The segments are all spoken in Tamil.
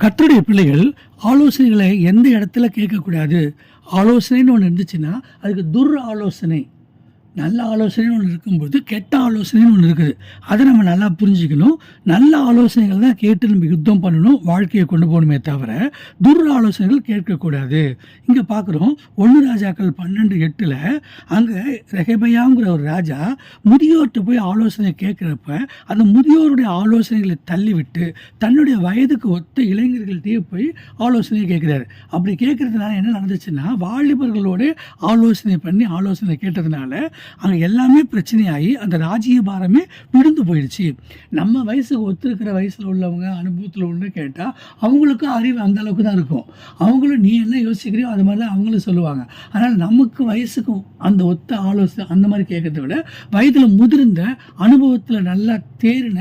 கத்தருடைய பிள்ளைகள் ஆலோசனைகளை எந்த இடத்துல கேட்கக்கூடாது? ஆலோசனைன்னு ஒன்று இருந்துச்சுன்னா அதுக்கு துர் ஆலோசனை. நல்ல ஆலோசனைன்னு ஒன்று இருக்கும்போது கெட்ட ஆலோசனைன்னு ஒன்று இருக்குது. அதை நம்ம நல்லா புரிஞ்சுக்கணும். நல்ல ஆலோசனைகள் தான் கேட்டு நம்ம யுத்தம் பண்ணணும் வாழ்க்கையை கொண்டு போகணுமே தவிர துர் ஆலோசனைகள் கேட்கக்கூடாது. இங்கே பார்க்குறோம் ஒன்று ராஜாக்கள் பன்னெண்டு எட்டில் அங்கே ரெகபையாங்கிற ஒரு ராஜா முதியோர்கிட்ட போய் ஆலோசனை கேட்குறப்ப அந்த முதியோருடைய ஆலோசனைகளை தள்ளிவிட்டு தன்னுடைய வயதுக்கு ஒத்த இளைஞர்கள்ட்டயே போய் ஆலோசனை கேட்குறாரு. அப்படி கேட்குறதுனால என்ன நடந்துச்சுன்னா வாலிபர்களோட ஆலோசனை பண்ணி ஆலோசனை கேட்டதுனால ஆனால் எல்லாமே பிரச்சனையாகி அந்த ராஜ்யபாரமே விழுந்து போயிடுச்சு. நம்ம வயசுக்கு ஒத்துருக்கிற வயசில் உள்ளவங்க அனுபவத்தில் உள்ள கேட்டால் அவங்களுக்கும் அறிவு அந்த அளவுக்கு தான் இருக்கும். அவங்களும் நீ என்ன யோசிக்கிறியோ அது மாதிரி தான் அவங்களும் சொல்லுவாங்க. அதனால் நமக்கு வயசுக்கும் அந்த ஒத்த ஆலோசனை அந்த மாதிரி கேட்கறத விட வயதில் முதிர்ந்த அனுபவத்தில் நல்லா தேறின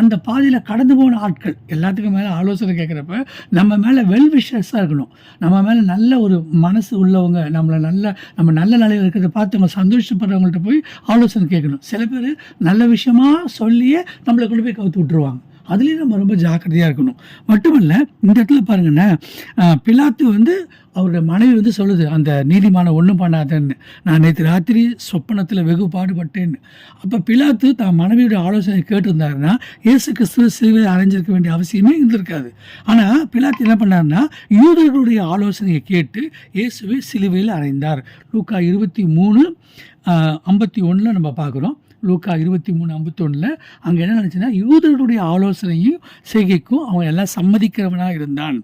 அந்த பாதையில் கடந்து போன ஆட்கள் எல்லாத்துக்கும் மேலே ஆலோசனை கேட்குறப்ப நம்ம மேலே வெல் விஷஸாக இருக்கணும். நம்ம மேலே நல்ல ஒரு மனசு உள்ளவங்க நம்மளை நல்ல நம்ம நல்ல நிலையில் இருக்கிறத பார்த்து நம்ம சந்தோஷப்படுற சந்தோஷப்படுறவங்கள்ட்ட போய் ஆலோசனை கேட்கணும். சில பேர் நல்ல விஷயமா சொல்லியே நம்மளை கொண்டு போய் கவுத்து விட்டுருவாங்க. அதுலேயும் நம்ம ரொம்ப ஜாக்கிரதையாக இருக்கணும். மட்டுமல்ல இந்த இடத்துல பாருங்கண்ணே பிலாத்து வந்து அவருடைய மனைவி வந்து சொல்லுது அந்த நீதிமான ஒன்றும் பண்ணாதேன்னு. நான் நேற்று ராத்திரி சொப்பனத்தில் வெகு பாடுபட்டேன்னு. அப்போ பிலாத்து தான் மனைவியோட ஆலோசனை கேட்டிருந்தாருன்னா இயேசு கிறிஸ்துவ சிலுவை அரைஞ்சிருக்க வேண்டிய அவசியமே இருந்திருக்காது. ஆனால் பிலாத்து என்ன பண்ணாருன்னா யூதர்களுடைய ஆலோசனையை கேட்டு இயேசுவை சிலுவையில் அறைந்தார் லூக்கா இருபத்தி மூணு ஐம்பத்தி ஒன்றில் நம்ம பார்க்குறோம். லூக்கா இருபத்தி மூணு ஐம்பத்தொன்னில் அங்கே என்ன நினச்சுன்னா யூதர்களுடைய ஆலோசனையும் செய்கைக்கும் அவன் எல்லாம் சம்மதிக்கிறவனாக இருந்தான்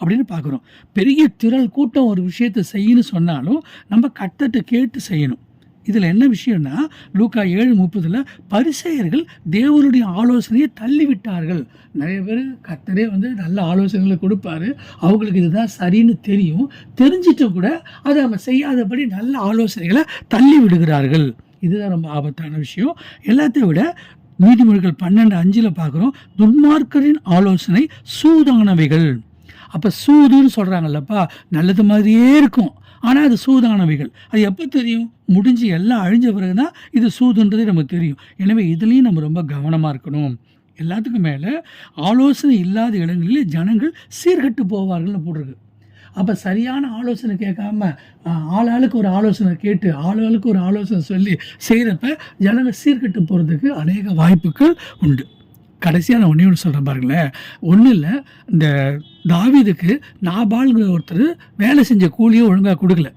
அப்படின்னு பார்க்குறோம். பெரிய திரள் கூட்டம் ஒரு விஷயத்தை செய்யணும்னு சொன்னாலும் நம்ம கத்தட்ட கேட்டு செய்யணும். இதில் என்ன விஷயம்னா லூக்கா ஏழு முப்பதில் பரிசெயர்கள் தேவனுடைய ஆலோசனையை தள்ளிவிட்டார்கள். நிறைய பேர் கத்தரே வந்து நல்ல ஆலோசனைகளை கொடுப்பாரு. அவங்களுக்கு இதுதான் சரின்னு தெரியும். தெரிஞ்சிட்டும் கூட அதை அவங்க செய்யாதபடி நல்ல ஆலோசனைகளை தள்ளி விடுகிறார்கள் இதுதான் ரொம்ப ஆபத்தான விஷயம். எல்லாத்தையும் விட நீதிமொழிகள் பன்னெண்டு அஞ்சில் பார்க்குறோம் துன்மார்க்கரின் ஆலோசனை சூதானவைகள். அப்போ சூதுன்னு சொல்கிறாங்கல்லப்பா நல்லது மாதிரியே இருக்கும். ஆனால் அது சூதானவைகள். அது எப்போ தெரியும்? முடிஞ்சு எல்லாம் அழிஞ்ச பிறகு தான் இது சூதுன்றதே நமக்கு தெரியும். எனவே இதுலேயும் நம்ம ரொம்ப கவனமாக இருக்கணும். எல்லாத்துக்கும் மேலே ஆலோசனை இல்லாத இடங்களில் ஜனங்கள் சீர்கட்டு போவார்கள்னு போட்டிருக்கு. அப்போ சரியான ஆலோசனை கேட்காம ஆளாளுக்கு ஒரு ஆலோசனை கேட்டு ஆளாளுக்கு ஒரு ஆலோசனை சொல்லி செய்கிறப்ப ஜனங்க சீர்கட்டு போகிறதுக்கு அநேக வாய்ப்புகள் உண்டு. கடைசியாக நான் ஒன்றே ஒன்று சொல்கிறேன் பாருங்களேன். ஒன்றும் இல்லை இந்த தாவிதுக்கு நாபால்ங்கிற ஒருத்தர் வேலை செஞ்ச கூலியும் ஒழுங்காக கொடுக்கல.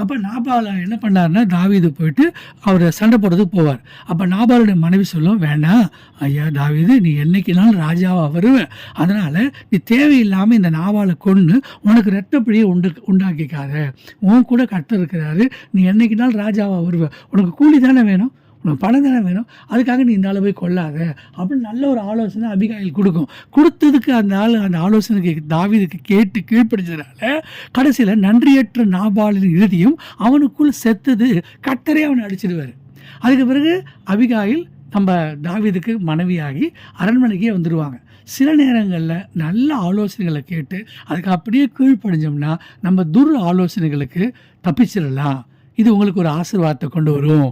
அப்போ நாபால் என்ன பண்ணாருன்னா தாவீது போயிட்டு அவர் சண்டை போடுறதுக்கு போவார். அப்போ நாபாலுடைய மனைவி சொல்லும் வேண்டாம் ஐயா தாவீது நீ என்னைக்குனாலும் ராஜாவா வருவ. அதனால் நீ தேவையில்லாமல் இந்த நாவாலை கொண்டு உனக்கு ரத்தப்படியை உண்டு உண்டாக்கிக்காத. உன் கூட கர்த்தர் இருக்கிறாரு. நீ என்னைக்குனாலும் ராஜாவா வருவேன் உனக்கு கூலி தானே வேணும்? உனக்கு பணம் தானே வேணும்? அதுக்காக நீ இந்த ஆளை போய் கொள்ளாத. அப்படின்னு நல்ல ஒரு ஆலோசனை அபிகாயில் கொடுக்கும். கொடுத்ததுக்கு அந்த ஆள் அந்த ஆலோசனைக்கு தாவிதுக்கு கேட்டு கீழ்ப்படிச்சதுனால கடைசியில் நன்றியற்ற நாபாலின் இறுதியும் அவனுக்குள் செத்தது கட்டரே அவனை அடிச்சிடுவார். அதுக்கு பிறகு அபிகாயில் நம்ம தாவிதுக்கு மனைவியாகி அரண்மனைக்கே வந்துடுவாங்க சில நேரங்களில் நல்ல ஆலோசனைகளை கேட்டு அதுக்கு அப்படியே கீழ்ப்படிஞ்சோம்னா நம்ம துர் ஆலோசனைகளுக்கு தப்பிச்சிடலாம். இது உங்களுக்கு ஒரு ஆசீர்வாதத்தை கொண்டு வரும்.